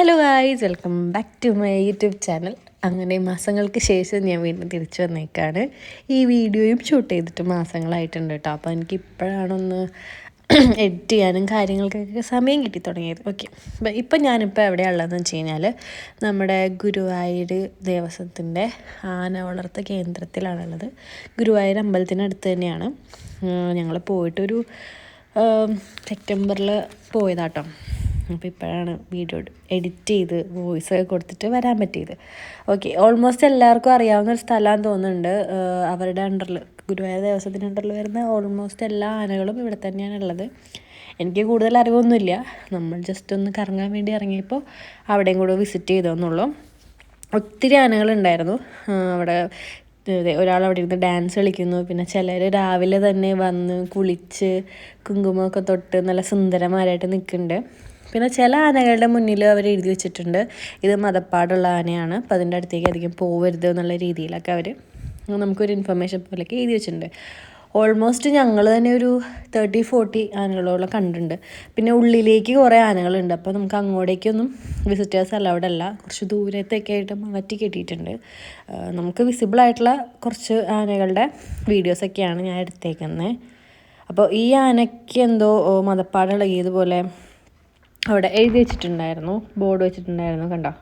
Hello guys welcome back to my YouTube channel അങ്ങനെ മാസങ്ങൾക്ക് ശേഷം ഞാൻ വീണ്ടും തിരിച്ചു വന്നേക്കാണ്. ഈ വീഡിയോയും ഷൂട്ട് ചെയ്തിട്ട് മാസങ്ങളായിട്ടുണ്ട് കേട്ടോ അപ്പോൾ എനിക്ക് ഇപ്പോഴാണൊന്ന് എഡിറ്റ് ചെയ്യാനും കാര്യങ്ങൾക്കൊക്കെ സമയം കിട്ടി തുടങ്ങിയത്. ഓക്കെ അപ്പം ഇപ്പം ഞാനിപ്പോൾ എവിടെയുള്ളതെന്ന് വെച്ച് കഴിഞ്ഞാൽ നമ്മുടെ ഗുരുവായൂർ ദേവസ്വത്തിന്റെ ആന വളർത്ത കേന്ദ്രത്തിലാണുള്ളത്. ഗുരുവായൂർ അമ്പലത്തിനടുത്ത് തന്നെയാണ്. ഞങ്ങൾ പോയിട്ടൊരു സെപ്റ്റംബറിൽ പോയതാട്ടോ അപ്പോൾ ഇപ്പോഴാണ് വീഡിയോ എഡിറ്റ് ചെയ്ത് വോയിസ് ഒക്കെ കൊടുത്തിട്ട് വരാൻ പറ്റിയത്. ഓക്കെ ഓൾമോസ്റ്റ് എല്ലാവർക്കും അറിയാവുന്ന ഒരു സ്ഥലമാണെന്ന് തോന്നുന്നുണ്ട്. അവരുടെ അണ്ടറിൽ ഗുരുവായൂർ ദേവസ്വത്തിന്റെ അണ്ടറിൽ വരുന്ന ഓൾമോസ്റ്റ് എല്ലാ ആനകളും ഇവിടെ തന്നെയാണ് ഉള്ളത്. എനിക്ക് കൂടുതൽ അറിവൊന്നുമില്ല. നമ്മൾ ജസ്റ്റ് ഒന്ന് കറങ്ങാൻ വേണ്ടി ഇറങ്ങിയപ്പോൾ അവിടെയും കൂടെ വിസിറ്റ് ചെയ്തോന്നുള്ളൂ ഒത്തിരി ആനകളുണ്ടായിരുന്നു. അവിടെ ഒരാൾ അവിടെ ഇരുന്ന് ഡാൻസ് കളിക്കുന്നു. പിന്നെ ചിലർ രാവിലെ തന്നെ വന്ന് കുളിച്ച് കുങ്കുമൊക്കെ തൊട്ട് നല്ല സുന്ദരമാരായിട്ട് നിൽക്കുന്നുണ്ട്. പിന്നെ ചില ആനകളുടെ മുന്നിൽ അവർ എഴുതി വെച്ചിട്ടുണ്ട്. ഇത് മതപ്പാടുള്ള ആനയാണ്. അപ്പം അതിന്റെ അടുത്തേക്ക് അധികം പോവരുത് എന്നുള്ള രീതിയിലൊക്കെ അവർ നമുക്കൊരു ഇൻഫർമേഷൻ പോലെയൊക്കെ എഴുതി വെച്ചിട്ടുണ്ട്. ഓൾമോസ്റ്റ് ഞങ്ങൾ തന്നെ ഒരു തേർട്ടി ഫോർട്ടി ആനകളോളം കണ്ടിട്ടുണ്ട്. പിന്നെ ഉള്ളിലേക്ക് കുറേ ആനകളുണ്ട്. അപ്പോൾ നമുക്ക് അങ്ങോട്ടേക്കൊന്നും വിസിറ്റേഴ്സ് അലൗഡ് അല്ല കുറച്ച് ദൂരത്തൊക്കെ ആയിട്ട് മാറ്റി കെട്ടിയിട്ടുണ്ട്. നമുക്ക് വിസിബിൾ ആയിട്ടുള്ള കുറച്ച് ആനകളുടെ വീഡിയോസൊക്കെയാണ് ഞാൻ എടുത്തേക്കുന്നത് അപ്പോൾ ഈ ആനയ്ക്ക് എന്തോ മതപ്പാടിളകിയതുപോലെ അവിടെ എഴുതി വെച്ചിട്ടുണ്ടായിരുന്നു ബോർഡ് വെച്ചിട്ടുണ്ടായിരുന്നു കണ്ടോ?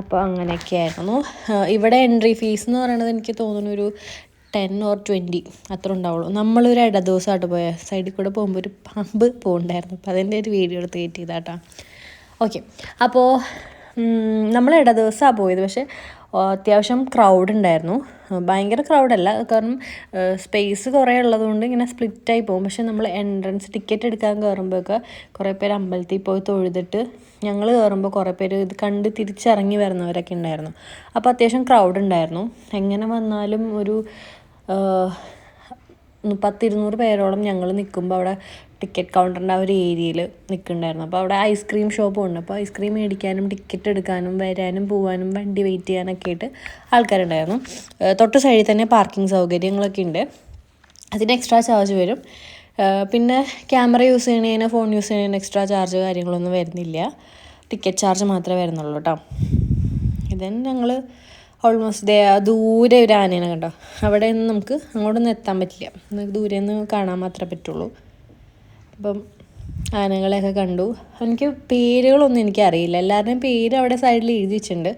അപ്പോൾ അങ്ങനെയൊക്കെയായിരുന്നു ഇവിടെ എൻട്രി ഫീസ് എന്ന് പറയുന്നത് എനിക്ക് തോന്നുന്നു ഒരു ടെൻ ഓർ ട്വന്റി അത്ര ഉണ്ടാവുള്ളൂ. നമ്മളൊരു ഇട ദിവസമായിട്ട് പോയ സൈഡിൽ കൂടെ പോകുമ്പോൾ ഒരു പമ്പ് പോകണ്ടായിരുന്നു. അപ്പോൾ അതിന്റെ ഒരു വീഡിയോ എടുത്ത് കയറ്റി ചെയ്താട്ടാ ഓക്കെ അപ്പോൾ നമ്മൾ ഇട ദിവസമാണ് പോയത്. പക്ഷേ അത്യാവശ്യം ക്രൗഡ് ഉണ്ടായിരുന്നു. ഭയങ്കര ക്രൗഡല്ല കാരണം സ്പേസ് കുറേ ഉള്ളതുകൊണ്ട് ഇങ്ങനെ സ്പ്ലിറ്റായി പോകും. പക്ഷെ നമ്മൾ എൻട്രൻസ് ടിക്കറ്റ് എടുക്കാൻ കയറുമ്പോഴൊക്കെ കുറേ പേര് അമ്പലത്തിൽ പോയി തൊഴുതിട്ട് ഞങ്ങൾ കയറുമ്പോൾ കുറേ പേര് ഇത് കണ്ട് തിരിച്ചിറങ്ങി വരുന്നവരൊക്കെ ഉണ്ടായിരുന്നു. അപ്പോൾ അത്യാവശ്യം ക്രൗഡ് ഉണ്ടായിരുന്നു. എങ്ങനെ വന്നാലും ഒരു പത്തിരുന്നൂറ് പേരോളം ഞങ്ങൾ നിൽക്കുമ്പോൾ അവിടെ ടിക്കറ്റ് കൗണ്ടറിന്റെ ആ ഒരു ഏരിയയിൽ നിൽക്കുന്നുണ്ടായിരുന്നു അപ്പോൾ അവിടെ ഐസ്ക്രീം ഷോപ്പും ഉണ്ട്. അപ്പോൾ ഐസ്ക്രീം മേടിക്കാനും ടിക്കറ്റ് എടുക്കാനും വരാനും പോകാനും വണ്ടി വെയിറ്റ് ചെയ്യാനൊക്കെ ആയിട്ട് ആൾക്കാരുണ്ടായിരുന്നു. തൊട്ട് സൈഡിൽ തന്നെ പാർക്കിംഗ് സൗകര്യങ്ങളൊക്കെ ഉണ്ട്. അതിന് എക്സ്ട്രാ ചാർജ് വരും. പിന്നെ ക്യാമറ യൂസ് ചെയ്യണേന് ഫോൺ യൂസ് ചെയ്യണേന് എക്സ്ട്രാ ചാർജ് കാര്യങ്ങളൊന്നും വരുന്നില്ല. ടിക്കറ്റ് ചാർജ് മാത്രമേ വരുന്നുള്ളൂ കേട്ടോ ഇതന്നെ ഞങ്ങൾ ഓൾമോസ്റ്റ് ദേ ദൂരെ ഒരു ആനയാണ് കണ്ടോ? അവിടെ നിന്ന് നമുക്ക് അങ്ങോട്ടൊന്നും എത്താൻ പറ്റില്ല. നമുക്ക് ദൂരെ നിന്ന് കാണാൻ മാത്രമേ പറ്റുള്ളൂ. അപ്പം ആനകളെയൊക്കെ കണ്ടു. എനിക്ക് പേരുകളൊന്നും എനിക്കറിയില്ല. എല്ലാവരുടെയും പേര് അവിടെ സൈഡിൽ എഴുതി വെച്ചിട്ടുണ്ട്.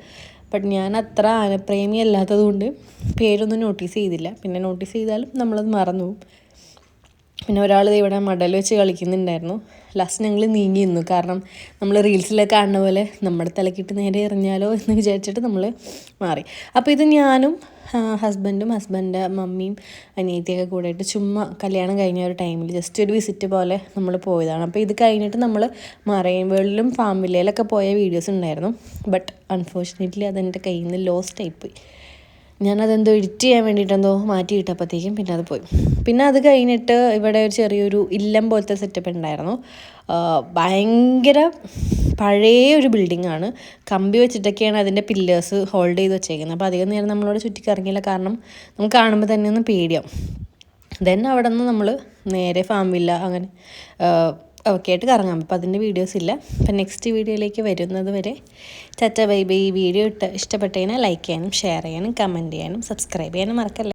ബട്ട് ഞാൻ അത്ര ആനപ്രേമി അല്ലാത്തത് കൊണ്ട് പേരൊന്നും നോട്ടീസ് ചെയ്തില്ല. പിന്നെ നോട്ടീസ് ചെയ്താലും നമ്മളത് മറന്നു പിന്നെ ഒരാൾ ഇവിടെ മടൽ വെച്ച് കളിക്കുന്നുണ്ടായിരുന്നു. ലാസ്റ്റ് ഞങ്ങൾ നീങ്ങി നിന്നു. കാരണം നമ്മൾ റീൽസിലൊക്കെ കാണുന്ന പോലെ നമ്മുടെ തലക്കിട്ട് നേരെ എറിഞ്ഞാലോ എന്ന് വിചാരിച്ചിട്ട് നമ്മൾ മാറി. അപ്പോൾ ഇത് ഞാനും ഹസ്ബൻഡും ഹസ്ബൻഡ് മമ്മിയും അനിയത്തിയൊക്കെ കൂടെയിട്ട് ചുമ്മാ കല്യാണം കഴിഞ്ഞ ഒരു ടൈമിൽ ജസ്റ്റ് ഒരു വിസിറ്റ് പോലെ നമ്മൾ പോയതാണ്. അപ്പോൾ ഇത് കഴിഞ്ഞിട്ട് നമ്മൾ മറൈൻ വേൾഡിലും ഫാമിലിയിലൊക്കെ പോയ വീഡിയോസ് ഉണ്ടായിരുന്നു. ബട്ട് അൺഫോർച്ചുനേറ്റ്ലി അതെന്റെ കയ്യിൽ നിന്ന് ലോസ്റ്റ് ആയിപ്പോയി ഞാനതെന്തോ എഡിറ്റ് ചെയ്യാൻ വേണ്ടിയിട്ടെന്തോ മാറ്റി ഇട്ടപ്പോഴത്തേക്കും പിന്നെ അത് പോയി. പിന്നെ അത് കഴിഞ്ഞിട്ട് ഇവിടെ ഒരു ചെറിയൊരു ഇല്ലം പോലത്തെ സെറ്റപ്പ് ഉണ്ടായിരുന്നു. ഭയങ്കര പഴയ ഒരു ബിൽഡിംഗ് ആണ്. കമ്പി വെച്ചിട്ടൊക്കെയാണ് അതിന്റെ പില്ലേഴ്സ് ഹോൾഡ് ചെയ്ത് വെച്ചേക്കുന്നത്. അപ്പോൾ അധികം നേരം നമ്മളോട് ചുറ്റിക്കറങ്ങിയില്ല. കാരണം നമുക്ക് കാണുമ്പോൾ തന്നെ ഒന്ന് പേടിയാവും. ദെൻ അവിടെ നിന്ന് നമ്മൾ നേരെ ഫാം വില്ല അങ്ങനെ ഓക്കെ ആയിട്ട് കറങ്ങാം. അപ്പോൾ അതിന്റെ വീഡിയോസ് ഇല്ല. അപ്പം നെക്സ്റ്റ് വീഡിയോയിലേക്ക് വരുന്നത് വരെ ചറ്റ ബൈ ബൈ ഈ വീഡിയോ ഇഷ്ടപ്പെട്ടതിനെ ലൈക്ക് ചെയ്യാനും ഷെയർ ചെയ്യാനും കമന്റ് ചെയ്യാനും സബ്സ്ക്രൈബ് ചെയ്യാനും മറക്കല്ല.